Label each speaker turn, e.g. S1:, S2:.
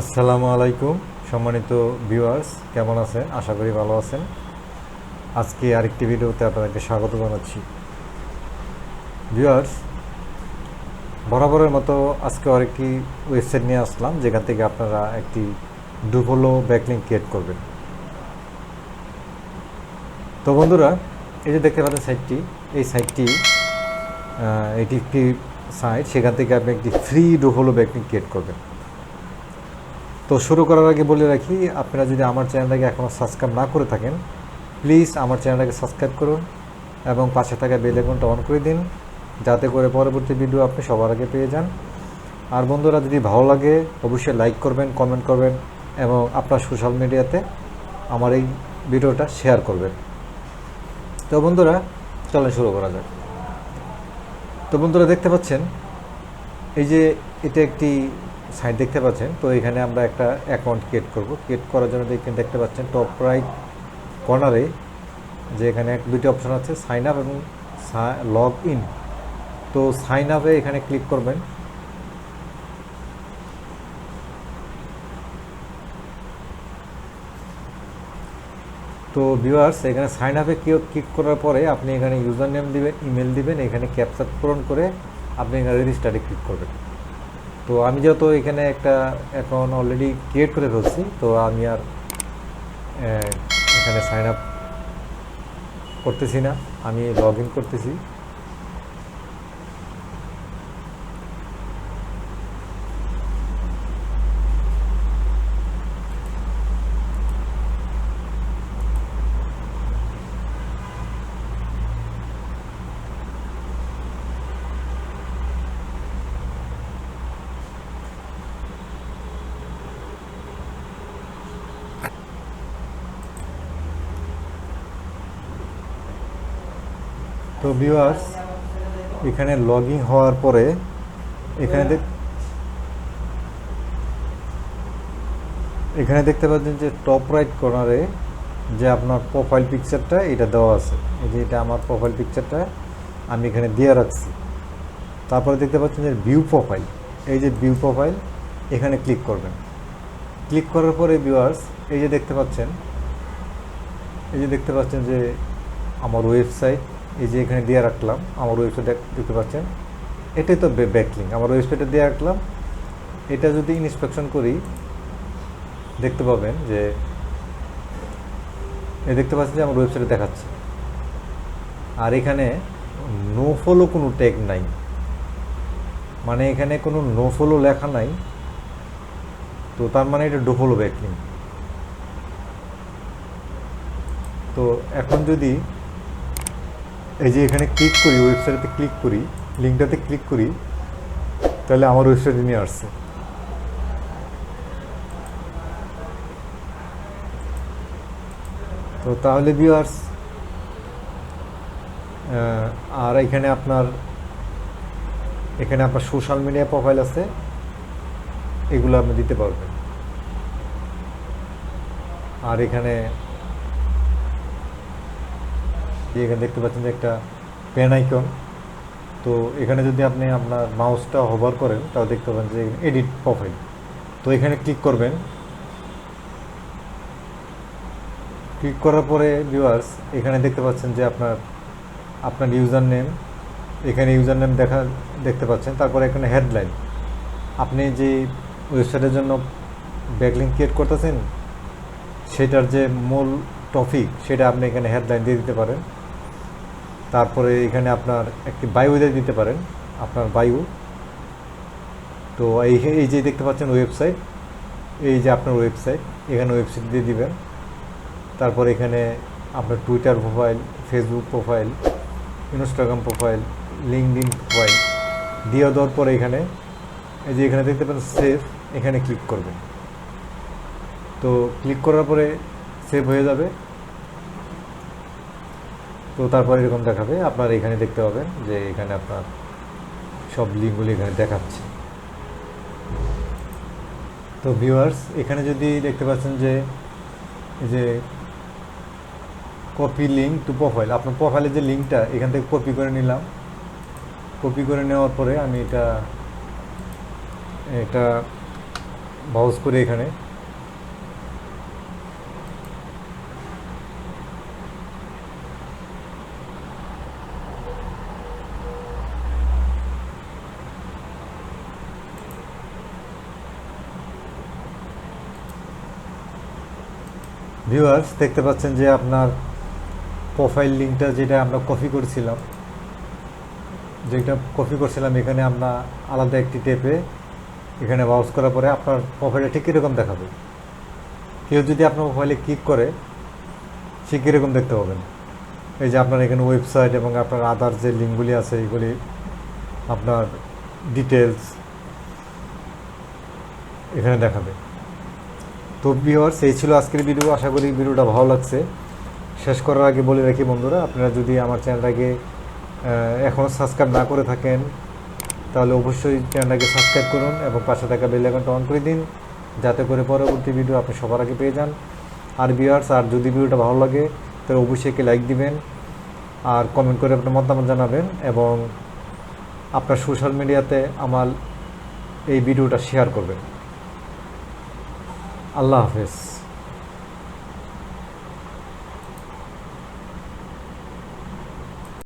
S1: আসসালামু আলাইকুম, সম্মানিত ভিউয়ার্স, কেমন আছেন? আশা করি ভালো আছেন। আজকে আরেকটি ভিডিওতে আপনাদেরকে স্বাগত জানাচ্ছি। ভিউয়ার্স, বরাবরের মতো আজকে আরেকটি ওয়েবসাইট নিয়ে আসলাম, যেখান থেকে আপনারা একটি ডুপোলো ব্যাকলিং ক্রিয়েট করবেন। তো বন্ধুরা, এই যে দেখতে পাচ্ছেন সাইটটি, এই সাইটটি এটি একটি সাইট, সেখান থেকে আপনি একটি ফ্রি ডুপোলো ব্যাকলিং ক্রিয়েট করবেন। তো শুরু করার আগে বলে রাখি, আপনারা যদি আমার চ্যানেলটাকে এখনও সাবস্ক্রাইব না করে থাকেন প্লিজ আমার চ্যানেলটাকে সাবস্ক্রাইব করুন এবং পাশে থাকা বেল আইকনটা অন করে দিন, যাতে করে পরবর্তী ভিডিও আপনি সবার আগে পেয়ে যান। আর বন্ধুরা, যদি ভালো লাগে, অবশ্যই লাইক করবেন কমেন্ট করবেন এবং আপনার সোশ্যাল মিডিয়াতে আমার এই ভিডিওটা শেয়ার করবেন। তো বন্ধুরা, চলেন শুরু করা যাক। তো বন্ধুরা, দেখতে পাচ্ছেন, এই যে এটা একটি সাইট দেখতে পাচ্ছেন। তো এখানে আমরা একটা অ্যাকাউন্ট ক্রিয়েট করব। ক্রিয়েট করার জন্য এখানে দেখতে পাচ্ছেন টপ রাইট কর্নারে যে এখানে এক দুটি অপশন আছে সাইন আপ এবং লগ ইন তো সাইন আপে এখানে ক্লিক করবেন। তো ভিউয়ার্স এখানে সাইন আপে ক্লিক করার পরে আপনি এখানে ইউজার নেম দিবেন ইমেল দিবেন, এখানে ক্যাপচার পূরণ করে আপনি এখানে রেজিস্টারে ক্লিক করবেন। তো আমি যেহেতু এখানে একটা অ্যাকাউন্ট অলরেডি ক্রিয়েট করে ফেলছি, তো আমি আর এখানে সাইন আপ করতেছি না। আমি লগ ইন করতেছি। তো ভিউয়ার্স এখানে লগ ইন হওয়ার পরে এখানে এখানে দেখতে পাচ্ছেন যে টপ রাইট কর্নারে যে আপনার প্রোফাইল পিকচারটা এটা দেওয়া আছে। এই যে এটা আমার প্রোফাইল পিকচারটা আমি এখানে দিয়ে রাখছি। তারপরে দেখতে পাচ্ছেন যে ভিউ প্রোফাইল এই যে ভিউ প্রোফাইল এখানে ক্লিক করবেন। ক্লিক করার পরে ভিউয়ার্স এই যে দেখতে পাচ্ছেন, এই যে দেখতে পাচ্ছেন যে আমার ওয়েবসাইট এই যে এখানে দিয়ে রাখলাম, আমার ওয়েবসাইট দেখতে পাচ্ছেন? এটাই তো ব্যাকলিং আমার ওয়েবসাইটে দিয়ে রাখলাম। এটা যদি ইন্সপেকশন করি, দেখতে পাবেন যে, এ দেখতে পাচ্ছেন যে আমার ওয়েবসাইটে দেখাচ্ছে। আর এখানে নো ফলো কোনো ট্যাগ নাই। মানে এখানে কোনো নো ফলো লেখা নাই। তো তার মানে এটা ডোফলো ব্যাকলিং তো এখন যদি এই যে এখানে ক্লিক করি ওয়েবসাইটে ক্লিক করি লিঙ্কটাতে ক্লিক করি, তাহলে আমার ওয়েবসাইটে নিয়ে আসছে। তো তাহলে ভিউয়ার্স আর এখানে আপনার এখানে আপনার সোশ্যাল মিডিয়া প্রোফাইল আছে, এগুলো আপনি দিতে পারবেন। আর এখানে যে এখানে দেখতে পাচ্ছেন যে একটা পেন আইকন। তো এখানে যদি আপনি আপনার মাউসটা হোভার করেন, তাহলে দেখতে পাবেন যে এডিট প্রোফাইল তো এখানে ক্লিক করবেন। ক্লিক করার পরে ভিউয়ার্স এখানে দেখতে পাচ্ছেন যে আপনার আপনার ইউজার নেম এখানে ইউজার নেম দেখা, দেখতে পাচ্ছেন। তারপরে এখানে হেডলাইন আপনি যে ওয়েবসাইটের জন্য ব্যাকলিং ক্রিয়েট করতেছেন, সেটার যে মূল টপিক সেটা আপনি এখানে হেডলাইন দিয়ে দিতে পারেন। তারপরে এখানে আপনার একটি বায়ু দিতে পারেন, আপনার বায়ু। তো এই এই যে দেখতে পাচ্ছেন ওয়েবসাইট, এই যে আপনার ওয়েবসাইট, এখানে ওয়েবসাইট দিয়ে দিবেন। তারপর এখানে আপনার Twitter profile, Facebook profile, Instagram profile LinkedIn profile দিয়ে দেওয়ার পরে এখানে, এই যে এখানে দেখতে পাচ্ছেন সেভ, এখানে ক্লিক করবেন। তো ক্লিক করার পরে সেভ হয়ে যাবে। তো তারপর এরকম দেখাবে, আপনার এখানে দেখতে পাবেন যে এখানে আপনার সব লিঙ্কগুলি এখানে দেখাচ্ছে। তো ভিউয়ার্স এখানে যদি দেখতে পাচ্ছেন যে যে কপি লিঙ্ক টু প্রোফাইল আপনার প্রোফাইলের যে লিঙ্কটা এখান থেকে কপি করে নিলাম। কপি করে নেওয়ার পরে আমি এটা এটা ব্রাউজ করে এখানে। ভিউয়ার্স দেখতে পাচ্ছেন যে আপনার প্রোফাইল লিঙ্কটা যেটা আমরা কপি করেছিলাম, যেটা কপি করছিলাম, এখানে আমরা আলাদা একটি টেপে এখানে ব্রাউজ করার পরে আপনার প্রোফাইলটা ঠিক কীরকম দেখাবে। কেউ যদি আপনার প্রোফাইলে ক্লিক করে, সে কীরকম দেখতে পাবেন। এই যে আপনার এখানে ওয়েবসাইট এবং আপনার আদার যে লিঙ্কগুলি আছে, এগুলি আপনার ডিটেলস এখানে দেখাবে। তো ভিউয়ার্স এই ছিল আজকের ভিডিও আশা করি ভিডিওটা ভালো লাগছে। শেষ করার আগে বলে রাখি, বন্ধুরা, আপনারা যদি আমার চ্যানেলটাকে এখনও সাবস্ক্রাইব না করে থাকেন, তাহলে অবশ্যই চ্যানেলটাকে সাবস্ক্রাইব করুন এবং পাশে থাকা বেল আইকনটা অন করে দিন, যাতে করে পরবর্তী ভিডিও আপনি সবার আগে পেয়ে যান। আর ভিউয়ার্স আর যদি ভিডিওটা ভালো লাগে, তাহলে অবশ্যই একটি লাইক দিবেন, আর কমেন্ট করে আপনার মতামত জানাবেন এবং আপনার সোশ্যাল মিডিয়াতে আমার এই ভিডিওটা শেয়ার করবেন। আল্লাহ হাফেজ।